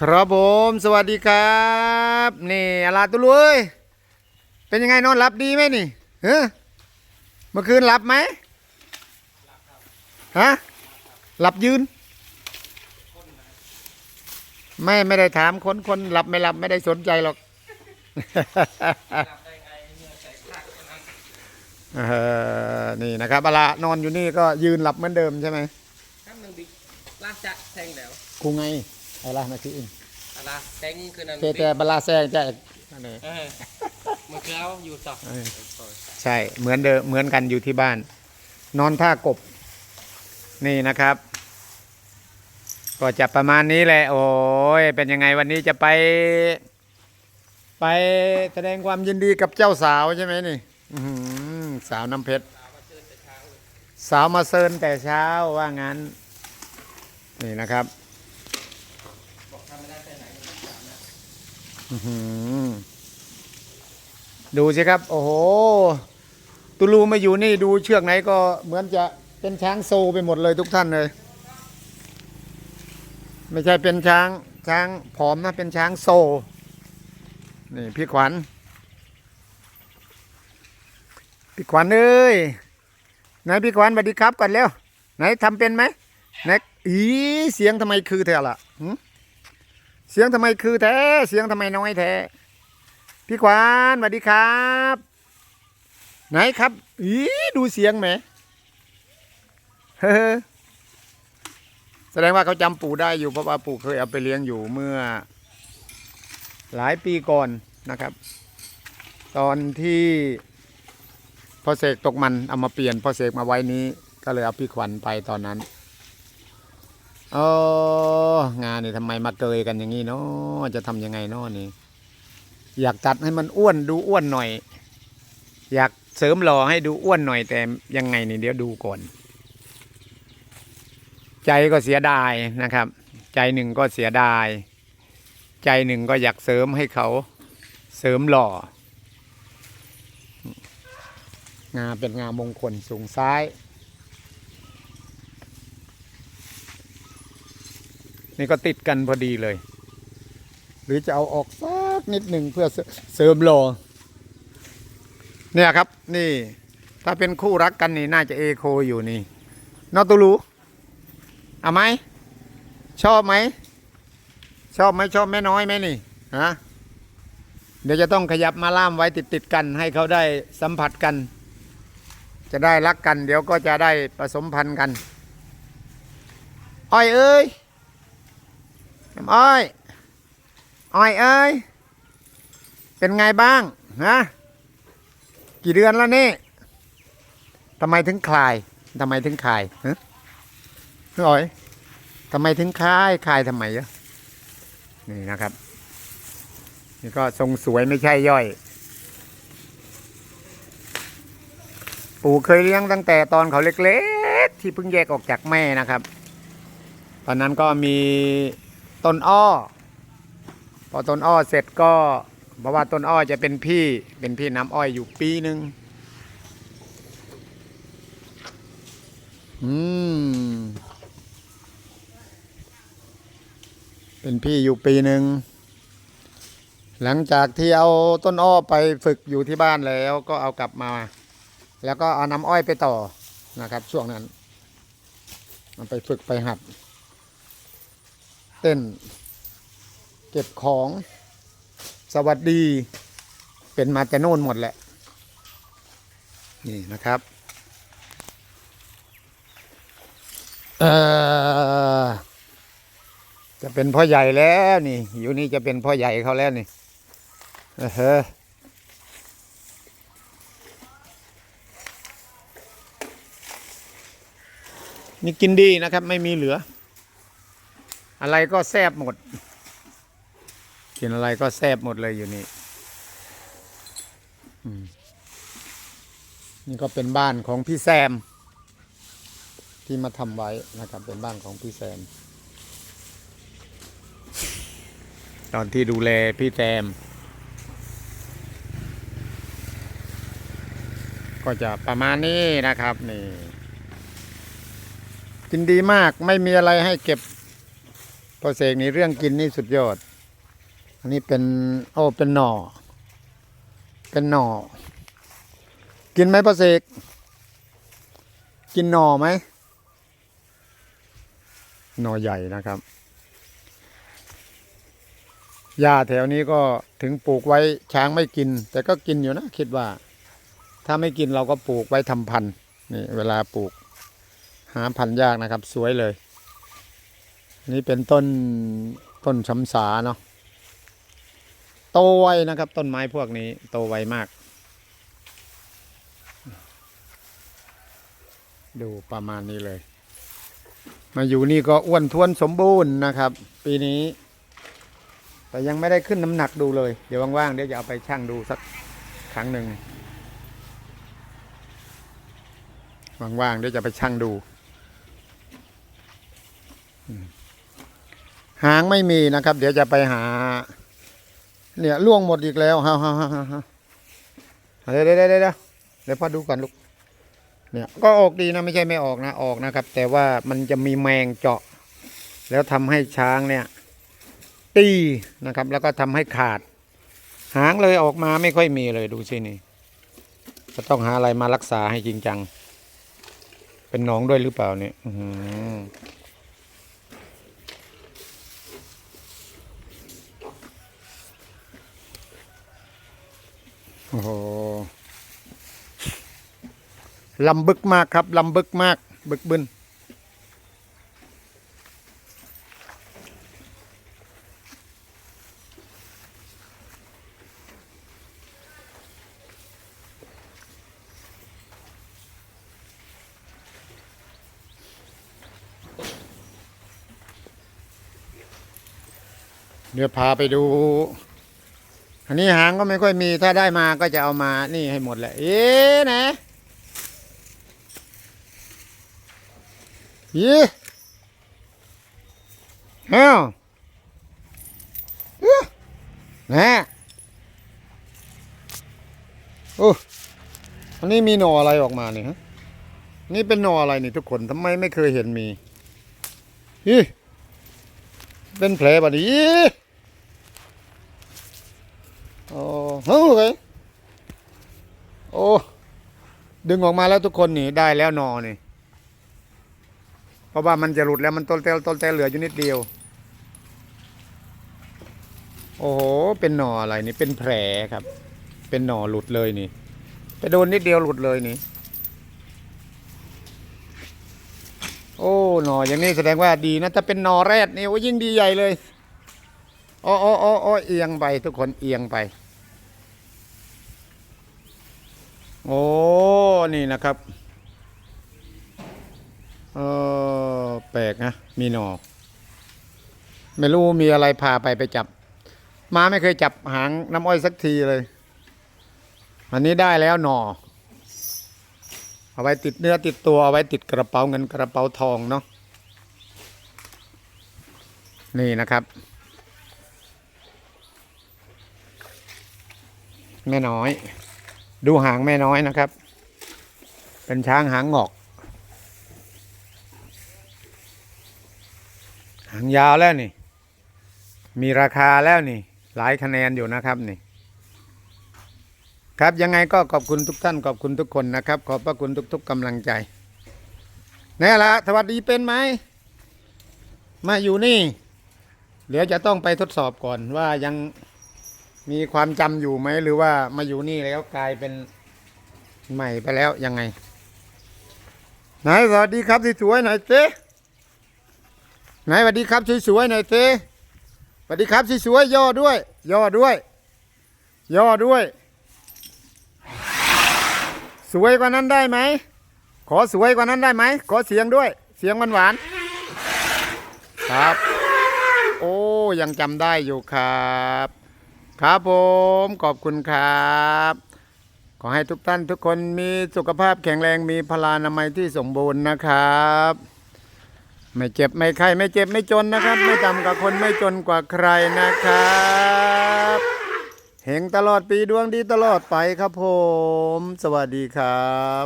ครับผมสวัสดีครับ นี่อาลาตุลุยเป็นยังไงนอนหลับดีไหมนี่เฮ้เมื่อคืนหลับไหมฮะหลับยืน ไม่ไม่ได้ถามคนคนหลับไม่หลับไม่ได้สนใจหรอกเออนี่นะครับอาลานอนอยู่นี่ก็ยืนหลับเหมือนเดิมใช่ไหมครับหนึ่งบิ๊กลากจะแทงแล้วครูไง อะไรนะคืออินอะไรแทงคือนั่นเจแต่บลาแซงจะนั่นเองเออเมื่อกี้เอาอยู่ต่อเออใช่เหมือนเดิมเหมือนกันอยู่ที่บ้าน นอนท่ากบ นี่นะครับ ก็จะประมาณนี้แหละ โอ้ยเป็นยังไงวันนี้จะไป ไปแสดงความยินดีกับเจ้าสาวใช่ไหมนี่อื้อหือสาวน้ำเพชรสาวมาเซินแต่เช้าว่างั้น นี่นะครับอื้อหือ ดูสิครับ โอ้โห ตุลูมาอยู่นี่ดูเชือกไหนก็เหมือนจะเป็นช้างโซไปหมดเลยทุกท่านเลย ไม่ใช่เป็นช้างช้างผอมนะเป็นช้างโซ นี่พี่ขวัญ พี่ขวัญเอ้ยไหนพี่ขวัญสวัสดีครับก่อนเร็วไหนทำเป็นไหมไหนอีเสียงทำไมคือแท้ล่ะหึ เสียงทำไมคือแท้ เสียงทำไมน้อยแท้ พี่ขวานสวัสดีครับ ไหนครับอีดูเสียงไหมเฮ้แสดงว่าเขาจำปู่ได้อยู่เพราะว่าปู่เคยเอาไปเลี้ยงอยู่เมื่อ หลายปีก่อนนะครับ ตอนที่พอเสกตกมันเอามาเปลี่ยนพอเสกมาไว้นี้ ก็เลยเอาพี่ขวัญไปตอนนั้น โอ้งานนี่ทำไมมาเกยกันอย่างนี้เนาะจะทำยังไงเนาะนี่ อยากตัดให้มันอ้วนดูอ้วนหน่อย อยากเสริมหล่อให้ดูอ้วนหน่อยแต่ยังไงนี่เดี๋ยวดูก่อน ใจก็เสียดายนะครับ ใจหนึ่งก็เสียดาย ใจหนึ่งก็อยากเสริมให้เขาเสริมหล่อ งาเป็นงามงคลสูงซ้าย นี่ก็ติดกันพอดีเลย หรือจะเอาออกสักนิดหนึ่งเพื่อเสริมโลเนี่ยครับนี่ถ้าเป็นคู่รักกันนี่น่าจะเอโคอยู่นี่นอตูรูเอาไหมชอบไหมชอบไหมชอบแม่น้อยไหมนี่ฮะเดี๋ยวจะต้องขยับมาล่ามไว้ติดติดกัน ให้เขาได้สัมผัสกัน จะได้รักกัน เดี๋ยวก็จะได้ผสมพันธุ์กัน อ้อยเอ้ย น้ำอ้อยอ้อยเอ้ยเป็นไงบ้างฮะกี่เดือนแล้วนี่ทำไมถึงคลายทำไมถึงคลายฮะอ้อยทำไมถึงคลายคลายทำไมอะนี่นะครับ นี่ก็ทรงสวยไม่ใช่ย่อย ปู่เคยเลี้ยงตั้งแต่ตอนเขาเล็ก ๆ ที่เพิ่งแยกออกจากแม่นะครับ ตอนนั้นก็มี ต้นอ้อ พอต้นอ้อเสร็จก็เพราะว่าต้นอ้อจะเป็นพี่เป็นพี่น้ำอ้อยอยู่ปีหนึ่งอืมเป็นพี่อยู่ปีหนึ่งหลังจากที่เอาต้นอ้อไปฝึกอยู่ที่บ้านแล้วก็เอากลับมา แล้วก็เอาน้ำอ้อยไปต่อนะครับ ช่วงนั้นมันไปฝึกไปหัด เต้น เก็บของสวัสดีเป็นมาแต่โน่นหมดแหละ นี่นะครับจะเป็นพ่อใหญ่แล้วนี่ อยู่นี่จะเป็นพ่อใหญ่เขาแล้วนี่เออเฮ้อนี่กินดีนะครับ ไม่มีเหลือ อะไรก็แซบหมด กินอะไรก็แซบหมดเลยอยู่นี่นี่ก็เป็นบ้านของพี่แซม ที่มาทำไว้นะครับ เป็นบ้านของพี่แซม ตอนที่ดูแลพี่แซม ก็จะประมาณนี้นะครับนี่กินดีมากไม่มีอะไรให้เก็บ พอเสกนี่เรื่องกินนี่สุดยอด อันนี้เป็นโอ้เป็นหน่อ เป็นหน่อ กินไหมพอเสก กินหน่อไหม หน่อใหญ่นะครับหญ้าแถวนี้ก็ถึงปลูกไว้ช้างไม่กิน แต่ก็กินอยู่นะ คิดว่า ถ้าไม่กินเราก็ปลูกไว้ทำพันธุ์นี่เวลาปลูก หาพันธุ์ยากนะครับ สวยเลย นี่เป็นต้นต้นช้ำสาเนาะโตไวนะครับ ต้นไม้พวกนี้ โตไวมาก ดูประมาณนี้เลย มาอยู่นี่ก็อ้วนท้วนสมบูรณ์นะครับ ปีนี้ แต่ยังไม่ได้ขึ้นน้ำหนักดูเลย เดี๋ยวว่างๆเดี๋ยวจะเอาไปชั่งดูสักครั้งหนึ่งว่างๆเดี๋ยวจะไปชั่งดู อืม หางไม่มีนะครับ เดี๋ยวจะไปหา เนี่ยล่วงหมดอีกแล้วฮ่าฮ่าฮ่าฮ่าเดี๋ยวเดี๋ยวเดี๋ยวเดี๋ยวเดี๋ยวพ่อดูก่อนลูกเนี่ยก็ออกดีนะไม่ใช่ไม่ออกนะออกนะครับ แต่ว่ามันจะมีแมงเจาะ แล้วทำให้ช้างเนี่ย ตีนะครับ แล้วก็ทำให้ขาด หางเลยออกมาไม่ค่อยมีเลยดูสินี่จะต้องหาอะไรมารักษาให้จริงจัง เป็นหนองด้วยหรือเปล่าเนี่ยอือหือ โอ้โหลำบึกมากครับลำบึกมาก บึกบึนเดี๋ยวพาไปดู อันนี้หางก็ไม่ค่อยมีถ้าได้มาก็จะเอามานี่ให้หมดแหละเอ๊ะนะยี่เฮ้าเอ๊ะแน่โอ้อันนี้มีหน่ออะไรออกมาเนี่ยฮะนี่เป็นหน่ออะไรนี่ทุกคนทำไมไม่เคยเห็นมียี่เป็นแผลบดนียี่ โอ้เฮ้ยโอ้ ดึงออกมาแล้วทุกคนนี่ได้แล้วนอนี่ เพราะว่ามันจะหลุดแล้วมันต้นเตลต้นเตลเหลืออยู่นิดเดียว โอ้โห เป็นหน่ออะไรนี่ เป็นแผลครับ เป็นหน่อหลุดเลยนี่ ไปโดนนิดเดียวหลุดเลยนี่ โอ้ หน่ออย่างนี้แสดงว่าดีนะ ถ้าเป็นหน่อแรดนี่โอ้ยิ่งดีใหญ่เลย อ้ออ้ออ้ออ้เอียงไปทุกคนเอียงไป โอ้นี่นะครับเออแปลกนะมีหนอไม่รู้มีอะไรพาไปไปจับมาไม่เคยจับหางน้ำอ้อยสักทีเลย อันนี้ได้แล้วหนอเอาไว้ติดเนื้อติดตัวเอาไว้ติดกระเป๋าเงินกระเป๋าทองเนาะนี่นะครับ แม่น้อย ดูหางแม่น้อยนะครับ เป็นช้างหางงอก หางยาวแล้วนี่ มีราคาแล้วนี่ หลายคะแนนอยู่นะครับนี่ ครับยังไงก็ขอบคุณทุกท่านขอบคุณทุกคนนะครับ ขอบพระคุณทุก ๆกำลังใจแน่ละสวัสดีเป็นไหมมาอยู่นี่ เดี๋ยวจะต้องไปทดสอบก่อนว่ายัง มีความจำอยู่ไหมหรือว่ามาอยู่นี่แล้วกลายเป็นใหม่ไปแล้วยังไงไหนสวัสดีครับสวยๆหน่อยเจ๊ไหนสวัสดีครับสวยๆหน่อยเต้สวัสดีครับสวยๆย่อด้วย ย่อด้วย ย่อด้วย สวยกว่านั้นได้ไหมขอสวยกว่านั้นได้ไหมขอเสียงด้วย เสียงหวานๆครับ โอ้ยังจำได้อยู่ครับ ครับผมขอบคุณครับ ขอให้ทุกท่านทุกคนมีสุขภาพแข็งแรงมีพลานามัยที่สมบูรณ์นะครับ ไม่เจ็บไม่ไข้ไม่เจ็บไม่จนนะครับ ไม่ต่ำกว่าคนไม่จนกว่าใครนะครับเฮงตลอดปีดวงดีตลอดไปครับผม สวัสดีครับ